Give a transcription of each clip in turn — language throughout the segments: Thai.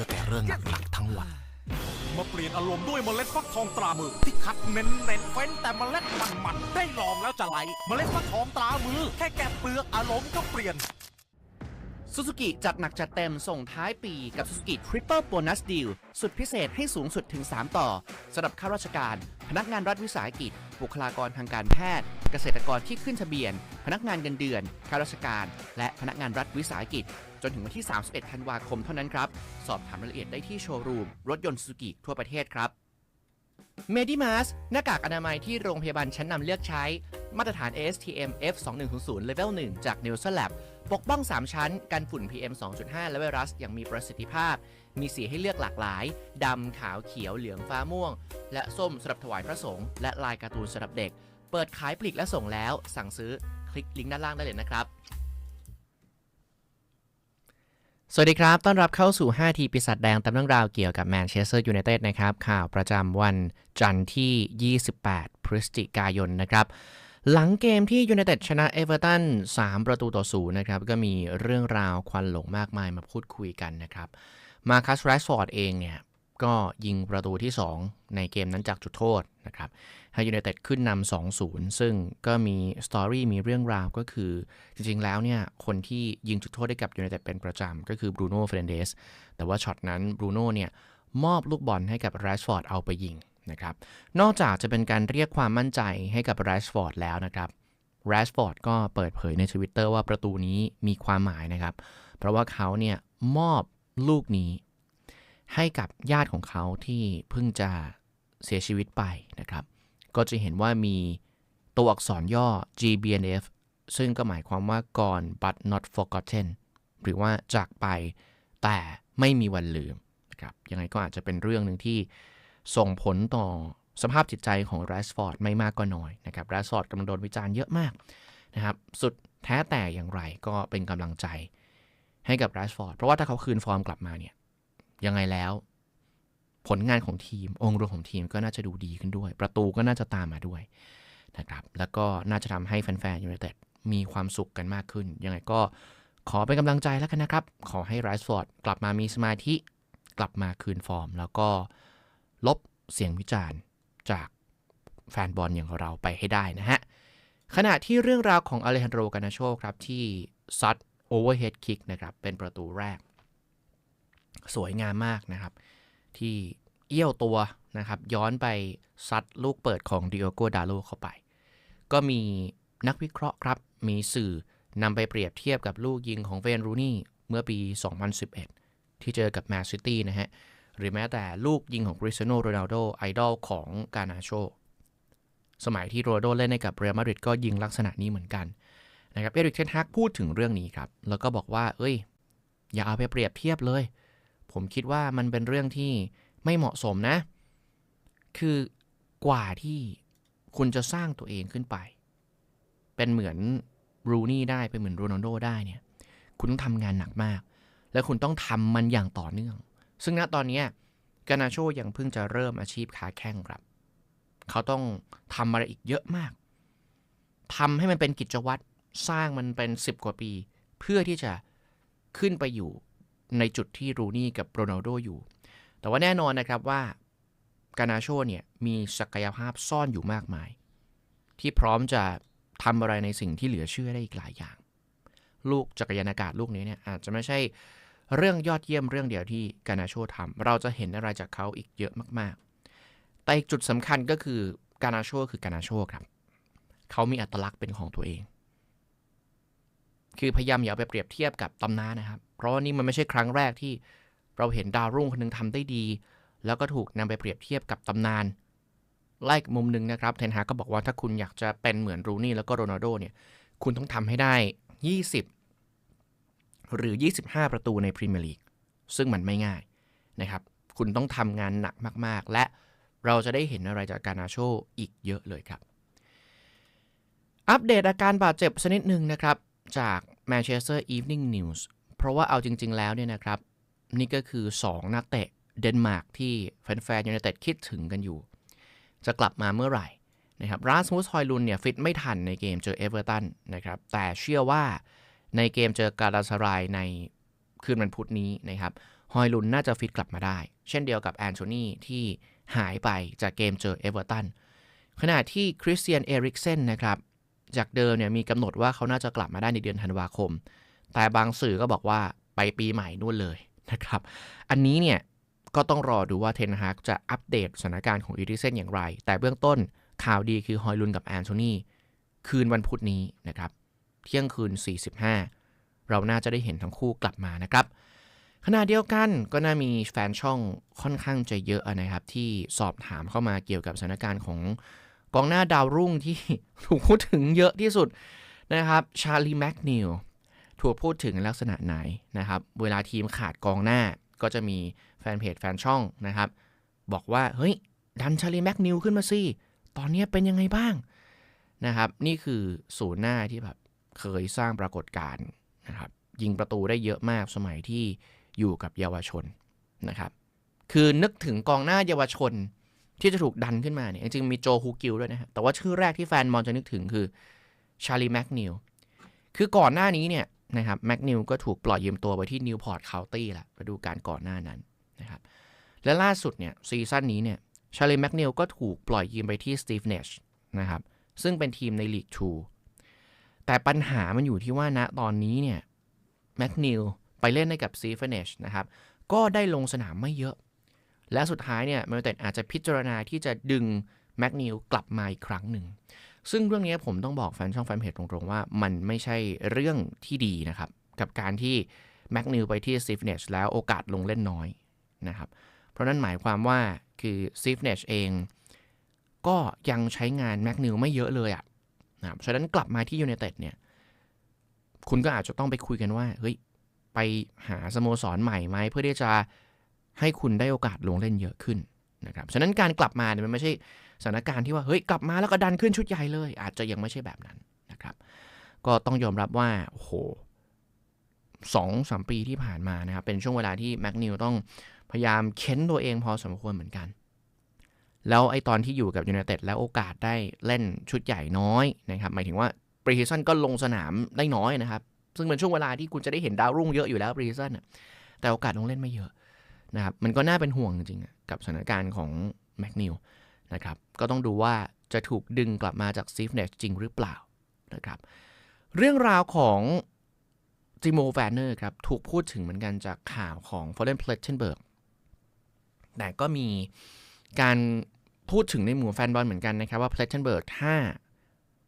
อแต่เรื่องหนักๆทั้งวัน มาเปลี่ยนอารมณ์ด้วยเมล็ดฟักทองตรามือ ที่คัดเน้นเน้นเฟ้นแต่เมล็ดมันมันๆได้ลองแล้วจะไหล เมล็ดฟักทองตรามือ แค่แกะเปลือกอารมณ์ก็เปลี่ยน ซูซูกิจัดหนักจัดเต็มส่งท้ายปีกับ Suzuki Triple Bonus Deal สุดพิเศษให้สูงสุดถึง 3 ต่อสำหรับข้าราชการ พนักงานรัฐวิสาหกิจ บุคลากรทางการแพทย์ เกษตรกรที่ขึ้นทะเบียน พนักงานเงินเดือน ข้าราชการ และพนักงานรัฐวิสาหกิจ จนถึงวันที่ 31 ธันวาคมเท่านั้นครับ สอบถามรายละเอียดได้ที่โชว์รูม รถยนต์ซูซูกิทั่วประเทศครับเมดิมาสหน้ากากอนามัยที่โรงพยาบาลชั้นนำเลือกใช้ มาตรฐาน ASTM F2100 Level 1 จาก n e l s o n Lab ปกป้อง 3 ชั้น กันฝุ่น PM 2.5 และไวรัสอย่างมีประสิทธิภาพ มีสีให้เลือกหลากหลาย ดำ ขาว เขียว เหลือง ฟ้าม่วง และส้มสำหรับถวายพระสงฆ์ และลายการ์ตูนสำหรับเด็ก เปิดขายปลีกและส่งแล้ว สั่งซื้อ คลิกลิงก์ด้านล่างได้เลยนะครับ สวัสดีครับ ต้อนรับเข้าสู่ 5 ทีปีศาจแดงตามเรื่องราวเกี่ยวกับแมนเชสเตอร์ยูไนเต็ดนะครับ ข่าวประจำวันจันทร์ที่ 28 พฤศจิกายนนะครับ หลังเกมที่ยูไนเต็ดชนะเอเวอร์ตัน3ประตูต่อศูนย์นะครับ ก็มีเรื่องราวควันหลงมากมายมาพูดคุยกันนะครับ มาคัสแรชฟอร์ดเองเนี่ย ก็ยิงประตูที่ 2 ในเกมนั้นจากจุดโทษนะครับให้ยูไนเต็ดขึ้นนำ2-0 ซึ่งก็มีสตอรี่มีเรื่องราวก็คือ จริงๆแล้วเนี่ย คนที่ยิงจุดโทษให้กับยูไนเต็ดเป็นประจำ ก็คือบรูโน่เฟรนเดสแต่ว่าช็อตนั้นบรูโน่เนี่ยมอบลูกบอลให้กับแรชฟอร์ดเอาไปยิง นะครับ นอกจากจะเป็นการเรียกความมั่นใจให้กับแรชฟอร์ดแล้วนะครับแรชฟอร์ดก็เปิดเผยในทวิตเตอร์ว่าประตูนี้มีความหมายนะครับ เพราะว่าเขาเนี่ยมอบลูกนี้ ให้กับญาติของเขาที่เพิ่งจะเสียชีวิตไปนะครับ ก็จะเห็นว่ามีตัวอักษรย่อ GBNF ซึ่งก็หมายความว่า gone but not forgotten หรือว่าจากไปแต่ไม่มีวันลืมนะครับยังไงก็อาจจะเป็นเรื่องหนึ่งที่ ส่งผลต่อสภาพจิตใจของแรชฟอร์ดไม่มากก็น้อยนะครับแรชฟอร์ดกำลังโดนวิจารณ์เยอะมากนะครับ สุดแท้แต่อย่างไรก็เป็นกำลังใจให้กับแรชฟอร์ดเพราะว่าถ้าเขาคืนฟอร์มกลับมาเนี่ยยังไงแล้ว ผลงานของทีม องค์รวมของทีมก็น่าจะดูดีขึ้นด้วย ประตูก็น่าจะตามมาด้วยนะครับแล้วก็น่าจะทำให้แฟนๆยูไนเต็ดมีความสุขกันมากขึ้น ยังไงก็ขอเป็นกำลังใจแล้วกันนะครับ ขอให้ไรส์ฟอร์ดกลับมามีสมาธิ กลับมาคืนฟอร์ม แล้วก็ ลบเสียงวิจารณ์จากแฟนบอลอย่างเราไปให้ได้นะฮะ ขณะที่เรื่องราวของอเลฮันโดรกานาโชครับ ที่ซัดโอเวอร์เฮดคิกนะครับ เป็นประตูแรก สวยงามมากนะครับ ที่เอี้ยวตัวนะครับ ย้อนไปซัดลูกเปิดของดิโอโกดาโลเข้าไป ก็มีนักวิเคราะห์ครับ มีสื่อนำไปเปรียบเทียบกับลูกยิงของเวนรูนี่เมื่อปี 2011 ที่เจอกับแมนซิตี้นะฮะ หรือแม้แต่ลูกยิงของคริสเตียโนโรนัลโดไอดอลของกานาโช สมัยที่โรนัลโดเล่นในกับเรอัลมาดริดก็ยิงลักษณะนี้เหมือนกันนะครับเอริกเทนฮักพูดถึงเรื่องนี้ครับ แล้วก็บอกว่า เอ้ย อย่าเอาไปเปรียบเทียบเลย ผมคิดว่ามันเป็นเรื่องที่ไม่เหมาะสมนะ คือกว่าที่คุณจะสร้างตัวเองขึ้นไป เป็นเหมือนรูนี่ได้เป็นเหมือนโรนัลโดได้เนี่ย คุณต้องทำงานหนักมาก และคุณต้องทำมันอย่างต่อเนื่อง ซึ่งณตอนนี้กานาโชยังเพิ่งจะเริ่มอาชีพขาแข้งครับ เขาต้องทำอะไรอีกเยอะมากทำให้มันเป็นกิจวัตรสร้างมันเป็น 10 กว่าปี เพื่อที่จะขึ้นไปอยู่ในจุดที่รูนี่กับโรนัลโดอยู่ แต่ว่าแน่นอนนะครับว่ากานาโชเนี่ยมีศักยภาพซ่อนอยู่มากมาย ที่พร้อมจะทำอะไรในสิ่งที่เหลือเชื่อได้อีกหลายอย่าง ลูกจักรยานอากาศลูกนี้เนี่ยอาจจะไม่ใช่ เรื่องยอดเยี่ยมเรื่องเดียวที่กานาโชทำเราจะเห็นอะไรจากเขาอีกเยอะมากๆ แต่อีกจุดสำคัญก็คือกานาโชคือกานาโชครับ เขามีอัตลักษณ์เป็นของตัวเอง คือพยายามอย่าเอาไปเปรียบเทียบกับตำนานนะครับ เพราะว่านี่มันไม่ใช่ครั้งแรกที่เราเห็นดาวรุ่งคนหนึงทำได้ดี แล้วก็ถูกนำไปเปรียบเทียบกับตำนานไล่มุมหนึ่งนะครับเทนฮากก็บอกว่าถ้าคุณอยากจะเป็นเหมือนรูนี่แล้วก็โรนัลโดเนี่ยคุณต้องทำให้ได้ 20 หรือ 25 ประตูในพรีเมียร์ลีกซึ่งมันไม่ง่ายนะครับคุณต้องทำงานหนักมาก ๆ และเราจะได้เห็นอะไรจากการนาโชอีกเยอะเลยครับ อัปเดตอาการบาดเจ็บชนิดหนึ่งนะครับ จาก Manchester Evening News เพราะว่าเอาจริง ๆ แล้วเนี่ยนะครับ นี่ก็คือ 2 นักเตะเดนมาร์กที่แฟนๆยูไนเต็ดคิดถึงกันอยู่ จะกลับมาเมื่อไหร่นะครับราสมุสฮอยลุนเนี่ยฟิตไม่ทันในเกมเจอเอเวอร์ตันนะครับแต่เชื่อว่า ในเกมเจอกาลาสรายในคืนวันพุธนี้นะครับ ฮอยลุนน่าจะฟิตกลับมาได้ เช่นเดียวกับแอนโทนีที่หายไปจากเกมเจอเอเวอร์ตัน ขณะที่คริสเตียนเอริกเซนนะครับ จากเดิมเนี่ยมีกำหนดว่าเขาน่าจะกลับมาได้ในเดือนธันวาคม แต่บางสื่อก็บอกว่าไปปีใหม่นู่นเลยนะครับ อันนี้เนี่ยก็ต้องรอดูว่าเทนฮากจะอัปเดตสถานการณ์ของอีริเซนอย่างไร แต่เบื้องต้นข่าวดีคือฮอยลุนกับแอนโทนีคืนวันพุธนี้นะครับ เที่ยงคืน 45 เราน่าจะได้เห็นทั้งคู่กลับมานะครับ ขณะเดียวกันก็น่ามีแฟนช่องค่อนข้างจะเยอะนะครับ ที่สอบถามเข้ามาเกี่ยวกับสถานการณ์ของกองหน้าดาวรุ่งที่ถูกพูดถึงเยอะที่สุดนะครับชาลีแมกนิลถูกพูดถึงลักษณะไหนนะครับ เวลาทีมขาดกองหน้าก็จะมีแฟนเพจแฟนช่องนะครับ บอกว่า เฮ้ย ดันชาลีแมกนิลขึ้นมาสิ ตอนนี้เป็นยังไงบ้างนะครับ นี่คือศูนย์หน้าที่แบบ เคยสร้างปรากฏการณ์นะครับยิงประตูได้เยอะมากสมัยที่อยู่กับเยาวชนนะครับคือนึกถึงกองหน้าเยาวชนที่จะถูกดันขึ้นมาเนี่ยจริงมีโจฮูกิลด้วยนะฮะแต่ว่าชื่อแรกที่แฟนมอนจะนึกถึงคือชาลีแมกนิลคือก่อนหน้านี้เนี่ยนะครับแมกนิลก็ถูกปล่อยยืมตัวไปที่นิวพอร์ตเคานตี้ละฤดูกาลก่อนหน้านั้นนะครับและล่าสุดเนี่ยซีซั่นนี้เนี่ยชาลีแมกนิลก็ถูกปล่อยยืมไปที่สตีฟเนชนะครับซึ่งเป็นทีมในลีก2 แต่ปัญหามันอยู่ที่ว่าณตอนนี้เนี่ยแมกนิลไปเล่นในกับซีฟเนชนะครับ ก็ได้ลงสนามไม่เยอะ และสุดท้ายเนี่ยแมนยูเต็ดอาจจะพิจารณาที่จะดึงแมกนิลกลับมาอีกครั้งหนึ่ง ซึ่งเรื่องนี้ผมต้องบอกแฟนช่องแฟนเพจตรงๆว่า มันไม่ใช่เรื่องที่ดีนะครับ กับการที่แมกนิลไปที่ซีฟเนชแล้วโอกาสลงเล่นน้อยนะครับ เพราะนั้นหมายความว่าคือซีฟเนชเอง ก็ยังใช้งานแมกนิลไม่เยอะเลยอะ นะครับฉะนั้นกลับมาที่ยูไนเต็ดเนี่ย คุณก็อาจจะต้องไปคุยกันว่า เฮ้ย ไปหาสโมสรใหม่ไหมเพื่อที่จะให้คุณได้โอกาสลงเล่นเยอะขึ้นนะครับ ฉะนั้นการกลับมาเนี่ยมันไม่ใช่สถานการณ์ที่ว่า เฮ้ย กลับมาแล้วก็ดันขึ้นชุดใหญ่เลย อาจจะยังไม่ใช่แบบนั้นนะครับ ก็ต้องยอมรับว่า โอ้โหสองสามปีที่ผ่านมานะครับ เป็นช่วงเวลาที่แม็กนิวต้องพยายามเค้นตัวเองพอสมควรเหมือนกัน แล้วไอ้ตอนที่อยู่กับยูไนเต็ดแล้วโอกาสได้เล่นชุดใหญ่น้อยนะครับหมายถึงว่าปรีซันก็ลงสนามได้น้อยนะครับ ซึ่งเป็นช่วงเวลาที่คุณจะได้เห็นดาวรุ่งเยอะอยู่แล้วปรีซันแต่โอกาสลงเล่นไม่เยอะนะครับมันก็น่าเป็นห่วงจริงๆกับสถานการณ์ของแม็กนิวนะครับก็ต้องดูว่าจะถูกดึงกลับมาจากซีฟเนชจริงหรือเปล่านะครับเรื่องราวของจิโมแวนเนอร์ครับถูกพูดถึงเหมือนกันจากข่าวของฟอร์เรนเพลเทนเบิร์กแต่ก็มี การพูดถึงในหมู่แฟนบอลเหมือนกันนะครับว่าเพลเทนเบิร์กถ้า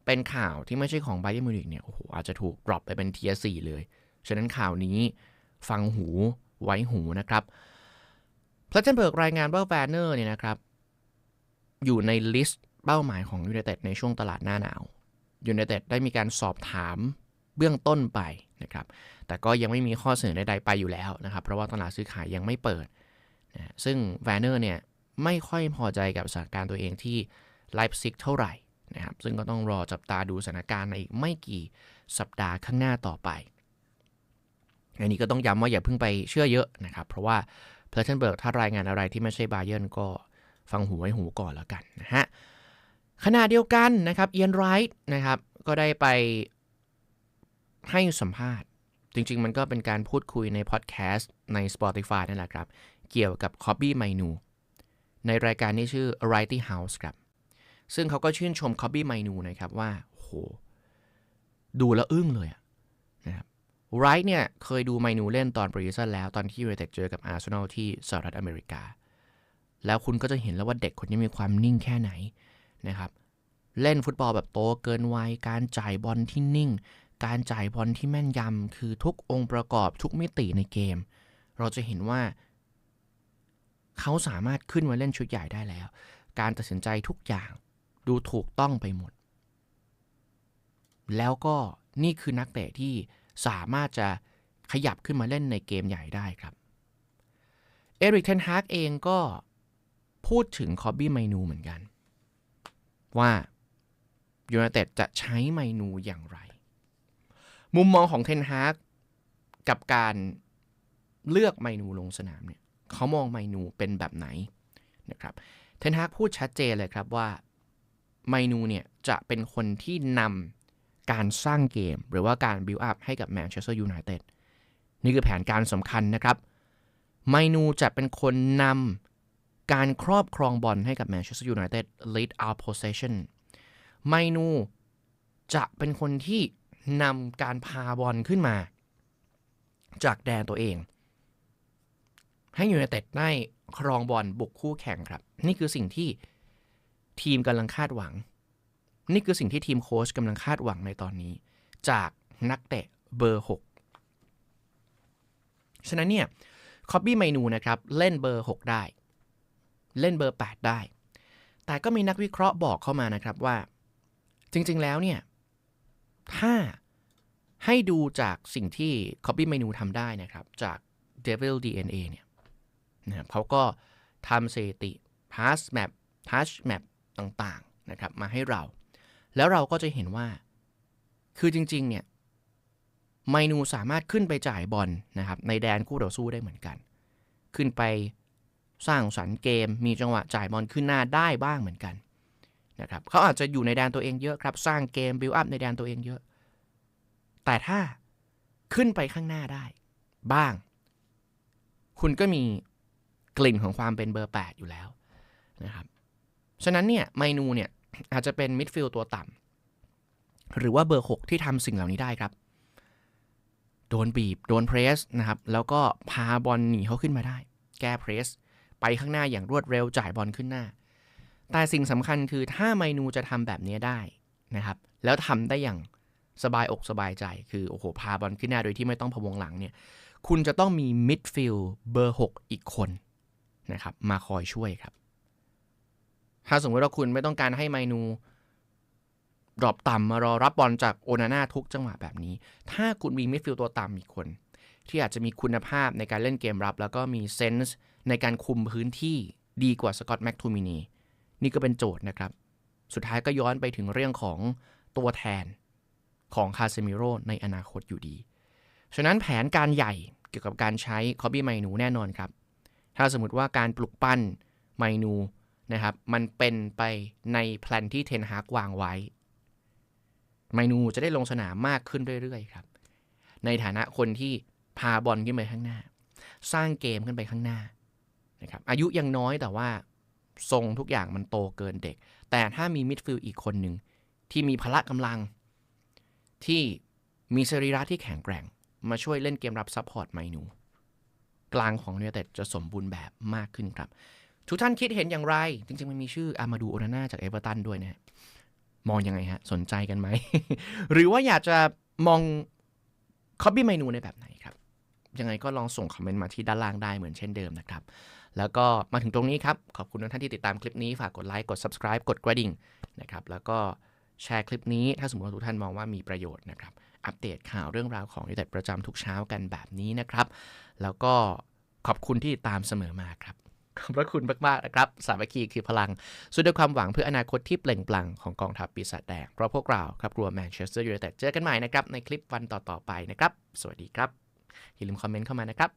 เป็นข่าวที่ไม่ใช่ของไบเ e อร์มิวนิกเนี่ยโอ้โหอาจจะถูกดรอปไปเป็นเทียสี่เลย ฉะนั้นข่าวนี้ฟังหูไว้หูนะครับเพลเทนเบิร์กรายงานว่าแวนเนอร์เนี่ยนะครับ อยู่ในลิสต์เป้าหมายของยูไนเต็ดในช่วงตลาดหน้าหนาวยูไนเต็ดได้มีการสอบถามเบื้องต้นไปนะครับ แต่ก็ยังไม่มีข้อเสนอใดๆไปอยู่แล้วนะครับ เพราะว่าตลาดซื้อขายยังไม่เปิดนะซึ่งแวนเนอร์เนี่ย ไม่ค่อยพอใจกับสถานการณ์ตัวเองที่ไลฟ์ซิกเท่าไหร่นะครับซึ่งก็ต้องรอจับตาดูสถานการณ์ในอีกไม่กี่สัปดาห์ข้างหน้าต่อไป อันนี้ก็ต้องย้ำว่าอย่าเพิ่งไปเชื่อเยอะนะครับ เพราะว่าเพลเทนเบิร์กถ้ารายงานอะไรที่ไม่ใช่บาเยนก็ฟังหูไว้หูก่อนแล้วกันนะฮะขณะเดียวกันนะครับเอียนไรท์นะครับก็ได้ไปให้สัมภาษณ์ จริง ๆ มันก็เป็นการพูดคุยในพอดแคสต์ใน Spotify นั่นแหละครับ เกี่ยวกับคอบบี้ไมนู ในรายการนี้ชื่อ Variety House ครับ ซึ่งเขาก็ชื่นชมคอบบี้ไมนูนะครับว่าโหดูแล้วอึ้งเลยนะครับไรท์เนี่ยเคยดูไมนูเล่นตอนปรีซันแล้วตอนที่ยูไนเต็ดเจอกับอาร์เซนอลที่สหรัฐอเมริกา แล้วคุณก็จะเห็นแล้วว่าเด็กคนนี้มีความนิ่งแค่ไหนนะครับเล่นฟุตบอลแบบโตเกินวัยการจ่ายบอลที่นิ่ง การจ่ายบอลที่แม่นยำคือทุกองค์ประกอบทุกมิติในเกม เราจะเห็นว่า เขาสามารถขึ้นมาเล่นชุดใหญ่ได้แล้ว การตัดสินใจทุกอย่างดูถูกต้องไปหมด แล้วก็นี่คือนักเตะที่สามารถจะขยับขึ้นมาเล่นในเกมใหญ่ได้ครับ เอริกเทนฮากเองก็พูดถึงคอบบี้ไมนูเหมือนกัน ว่ายูไนเต็ดจะใช้ไมนูอย่างไร มุมมองของเทนฮากกับการเลือกไมนูลงสนามเนี่ย เขามองไมนูเป็นแบบไหนนะครับเทนฮากพูดชัดเจนเลยครับว่าไมนูเนี่ยจะเป็นคนที่นำการสร้างเกม หรือว่าการบิวอัพให้กับแมนเชสเตอร์ยูไนเต็ดนี่คือแผนการสำคัญนะครับ ไมนูจะเป็นคนนำการครอบครองบอลให้กับแมนเชสเตอร์ยูไนเต็ด lead our possession ไมนูจะเป็นคนที่นำการพาบอลขึ้นมา จากแดนตัวเอง ให้ยูไนเต็ดได้ครองบอลบุกคู่แข่งครับ นี่คือสิ่งที่ทีมกำลังคาดหวัง นี่คือสิ่งที่ทีมโค้ชกำลังคาดหวังในตอนนี้ จากนักเตะเบอร์ 6 ฉะนั้นเนี่ยคอบบี้ไมนูนะครับ เล่นเบอร์ 6 ได้ เล่นเบอร์ 8 ได้ แต่ก็มีนักวิเคราะห์บอกเข้ามานะครับว่า จริงๆแล้วเนี่ย ถ้าให้ดูจากสิ่งที่คอบบี้ไมนูทำได้นะครับ จาก Devil DNA เนี่ย นะครับเขาก็ทำสถิติ pass map touch map ต่างๆนะครับมาให้เรา แล้วเราก็จะเห็นว่า คือจริง ๆ เนี่ยไมนูสามารถขึ้นไปจ่ายบอลนะครับในแดนคู่ต่อสู้ได้เหมือนกัน ขึ้นไปสร้างสรรค์เกม มีจังหวะจ่ายบอลขึ้นหน้าได้บ้างเหมือนกันนะครับเขาอาจจะอยู่ในแดนตัวเองเยอะครับ สร้างเกมบิลอัพในแดนตัวเองเยอะ แต่ถ้าขึ้นไปข้างหน้าได้ บ้าง คุณก็มี กลิ่นของความเป็นเบอร์ 8 อยู่แล้วนะครับ ฉะนั้นเนี่ยไมนูเนี่ยอาจจะเป็นมิดฟิลด์ตัวต่ำหรือว่าเบอร์ 6 ที่ทำสิ่งเหล่านี้ได้ครับ โดนบีบ โดนเพรสนะครับ แล้วก็พาบอลหนีเขาขึ้นมาได้ แก้เพรส ไปข้างหน้าอย่างรวดเร็วจ่ายบอลขึ้นหน้า แต่สิ่งสำคัญคือถ้าไมนูจะทำแบบนี้ได้นะครับ แล้วทำได้อย่างสบายอกสบายใจ คือโอ้โหพาบอลขึ้นหน้าโดยที่ไม่ต้องพะวงหลังเนี่ย คุณจะต้องมีมิดฟิลด์เบอร์ 6 อีกคน นะครับมาคอยช่วยครับ ถ้าสมมติว่าคุณไม่ต้องการให้ไมนูดรอปต่ำมารอรับบอลจากโอนาน่าทุกจังหวะแบบนี้ ถ้าคุณมีมิดฟิลด์ตัวต่ำอีกคน ที่อาจจะมีคุณภาพในการเล่นเกมรับ แล้วก็มีเซนส์ในการคุมพื้นที่ดีกว่าสกอตแม็กทูมินีนี่ก็เป็นโจทย์นะครับ สุดท้ายก็ย้อนไปถึงเรื่องของตัวแทนของคาเซมิโรในอนาคตอยู่ดี ฉะนั้นแผนการใหญ่เกี่ยวกับการใช้คอบบี้ไมนูแน่นอนครับ ถ้าสมมติว่าการปลุกปั้นไมนูนะครับมันเป็นไปในแพลนที่เทนฮากวางไว้ ไมนูจะได้ลงสนามมากขึ้นเรื่อยๆครับ ในฐานะคนที่พาบอลขึ้นไปข้างหน้า สร้างเกมขึ้นไปข้างหน้านะครับอายุยังน้อยแต่ว่าทรงทุกอย่างมันโตเกินเด็ก แต่ถ้ามีมิดฟิลด์อีกคนหนึ่งที่มีพละกำลัง ที่มีสรีระที่แข็งแกร่ง มาช่วยเล่นเกมรับซัพพอร์ตไมนู กลางของเนเต็ดจะสมบูรณ์แบบมากขึ้นครับ ทุกท่านคิดเห็นอย่างไร จริงๆ มันมีชื่ออามาดูโอนาน่าจากเอเวอร์ตันด้วยนะฮะมองยังไงฮะ สนใจกันไหม หรือว่าอยากจะมองคอบบี้เมนูในแบบไหนครับ ยังไงก็ลองส่งคอมเมนต์มาที่ด้านล่างได้เหมือนเช่นเดิมนะครับ แล้วก็มาถึงตรงนี้ครับ ขอบคุณทุกท่านที่ติดตามคลิปนี้ ฝากกดไลค์ กด subscribe กดกระดิ่งนะครับ แล้วก็แชร์คลิปนี้ถ้าสมมติว่าทุกท่านมองว่ามีประโยชน์นะครับ อัปเดตข่าวเรื่องราวของยูไนเต็ดประจำทุกเช้ากันแบบนี้นะครับ แล้วก็ขอบคุณที่ติดตามเสมอมาครับ ขอบพระคุณมากๆนะครับ สามัคคีคือพลัง สุดด้วยความหวังเพื่ออนาคตที่เปล่งปลั่งของกองทัพปีศาจแดง เพราะพวกเราครับรัวแมนเชสเตอร์ยูไนเต็ดเจอกันใหม่นะครับในคลิปวันต่อๆไปนะครับ สวัสดีครับ อย่าลืมคอมเมนต์เข้ามานะครับ